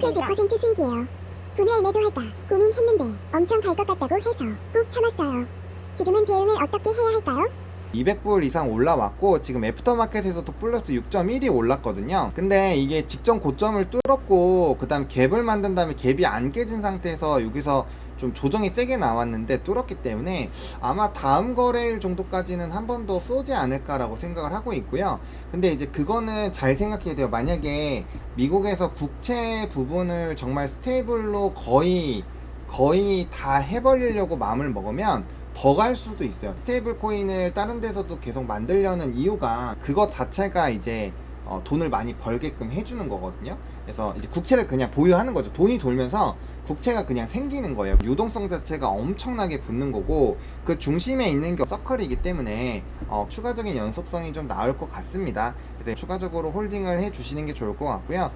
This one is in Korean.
토탈 100% 수익이에요. 분할 매도할까 고민했는데 엄청 갈 것 같다고 해서 꾹 참았어요. 지금은 대응을 어떻게 해야 할까요? 200불 이상 올라왔고 지금 애프터마켓에서도 플러스 6.1이 올랐거든요. 근데 이게 직전 고점을 뚫었고 그 다음 갭을 만든 다음에 갭이 안 깨진 상태에서 여기서 좀 조정이 세게 나왔는데 뚫었기 때문에 아마 다음 거래일 정도까지는 한 번 더 쏘지 않을까라고 생각을 하고 있고요. 근데 이제 그거는 잘 생각해야 돼요. 만약에 미국에서 국채 부분을 정말 스테이블로 거의 거의 다 해버리려고 마음을 먹으면 더 갈 수도 있어요. 스테이블 코인을 다른 데서도 계속 만들려는 이유가 그것 자체가 이제 어, 돈을 많이 벌게끔 해주는 거거든요. 그래서 이제 국채를 그냥 보유하는 거죠. 돈이 돌면서 국채가 그냥 생기는 거예요. 유동성 자체가 엄청나게 붙는 거고 그 중심에 있는 게 서클이기 때문에 어, 추가적인 연속성이 좀 나올 것 같습니다. 그래서 추가적으로 홀딩을 해 주시는 게 좋을 것 같고요.